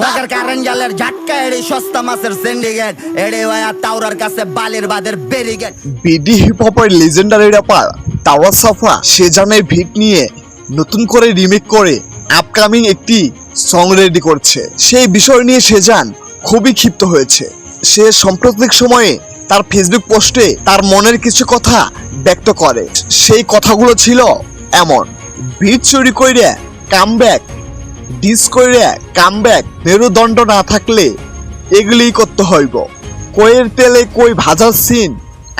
মগের কারেন জালের ঝাটকা, এড়ি সস্তা মাছের সিন্ডিকেট এড়ে ওয়া তাওরার কাছে বালির বাদের ব্যারিকেড বিডি হিপ হপের লিজেন্ডারি র্যাপার তাওয়া সাফা সেজানের ভিট নিয়ে নতুন করে রিমেক করে আপকামিং একটি সং রেডি করছে। সেই বিষয় নিয়ে সে সেজান খুবই ক্ষিপ্ত হয়েছে। সে সাম্প্রতিক সময়ে তার ফেসবুক পোস্টে তার মনের কিছু কথা ব্যক্ত করে। সেই কথাগুলো ছিল এমন ভিট চুরি কইরে কাম ব্যাক ডিস কইরে কাম ব্যাক মেরুদণ্ড না থাকলে এগুলিই করতে হইব। কইয়ের তেলে কই ভাজার সিন?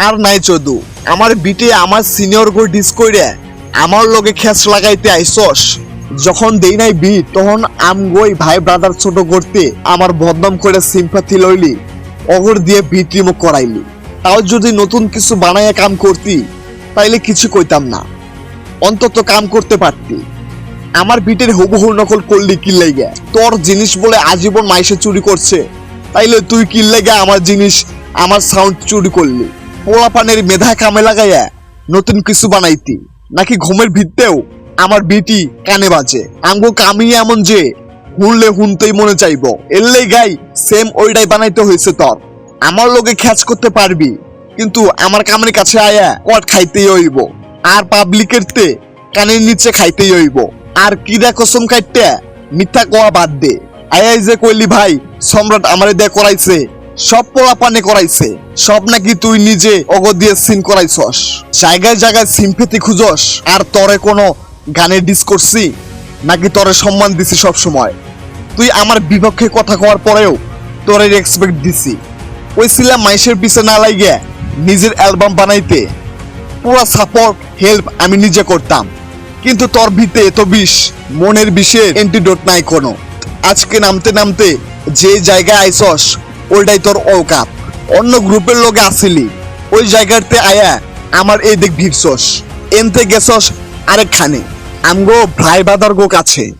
আর নাই চদু আমার বিটে আমার সিনিয়র গো ডিস কইরে আমার লগে খেস লাগাইতে আইসস। যখন দেই নাই বি তখন আম গই ভাই ব্রাদার ছোট করতে আমার বদনাম করে সিম্পাথি লইলি, অগর দিয়ে বিট রিমুভ করাইলি। তাও যদি নতুন কিছু বানাইয়া কাম করতি, তাইলে কিছু কইতাম না। অন্তত কাম করতে পারতি। আমার বিটের হুবহু নকল করলি কিল্লাই গে। তোর জিনিস বলে আজীবন মাইসে চুরি করছে। তাইলে তুই কিল্লাই গে আমার জিনিস, আমার সাউন্ড চুরি করলি। পোলা পানের মেধা কামে লাগাইয়া নতুন কিছু বানাইতি। নাকি ঘুমের ভিত্তেও আমার বিটি কানে বাজে। আঙ্গো কামিয়ে এমন যে হুনলে হুনতেই মনে চাইব। এললেই গাই সেম ওইটাই বানাইতে হয়েছে তোর। আমার লোকে খ্যাচ করতে পারবি, কিন্তু আমার কামের কাছে আয়া কট খাইতেই হইব। আর পাবলিকের তে কানের নিচে খাইতেই হইব। আর কি দা কসম কাটতে মিথ্যা কোয়া বাদ দে। আয়াই যে কইলি ভাই, সম্রাট আমারে দে করাইছে। সব পোলা পানে করাইছে। সব নাকি তুই নিজে অগ দিয়ে সিন করাইছস। জায়গায় জায়গায় সিম সিম্পেতি খুঁজস। আর তরে কোনো গানে ডিস করছি? নাকি তরে সম্মান দিছি সব সময়? তুই আমার বিপক্ষে কথা কওয়ার পরেও তোরে এক্সপেক্ট দিছি। ওইছিলাম মাইসের পিছে না লাগিয়ে নিজের অ্যালবাম বানাইতে। পুরো সাপোর্ট হেল্প আমি নিজে করতাম। কিন্তু তোর ভিতে এত বিষ, মনের বিষের অ্যান্টিডোট নাই কোনো। আজকে নামতে নামতে যে জায়গায় আইসস, ওইটাই তোর অকাপ। অন্য গ্রুপের লোকে আসিলি, ওই জায়গাতে আয়া আমার এই দিক ভিড়ছস এনতে গেছস আরেকখানে। আমগো ভাই বাদার গো কাছে।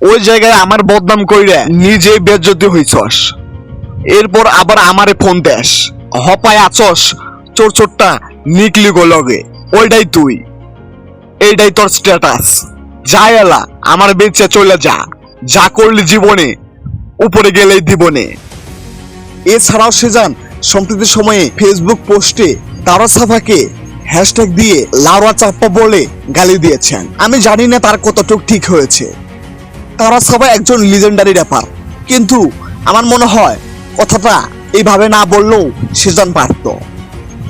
ওই জায়গায় আমার বদনাম কইরা নিজে বেজ্জতি হইছস। এরপর আবার আমারে ফোন দেস। হপায় আছস, চোর চোরটা নিকলি গো লগে। ওইটাই তুই। এইটাই তোর স্ট্যাটাস যা এলা, আমার বেচে চলে যা। যা করলি জীবনে, উপরে গেলেই জীবনে এছাড়াও সেজান, সম্প্রতি সময়ে ফেসবুক পোস্টে তারা সাফাকে হ্যাশট্যাগ দিয়ে লাউরা চাপ্পা বলে গালি দিয়েছেন। আমি জানি না তার কতটুক ঠিক হয়েছে। তারা সবাই একজন লিজেন্ডারি র্যাপার কিন্তু আমার মনে হয়, কথাটা এইভাবে না বললেও সেজান পারত।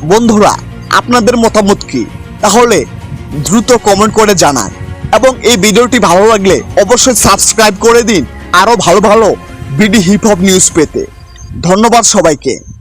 বন্ধুরা, আপনাদের মতামত কি? তাহলে দ্রুত কমেন্ট করে জানান। এবং এই ভিডিওটি ভালো লাগলে অবশ্যই সাবস্ক্রাইব করে দিন। আরও ভালো ভালো বিডি হিপ হপ নিউজ পেতে। ধন্যবাদ সবাইকে।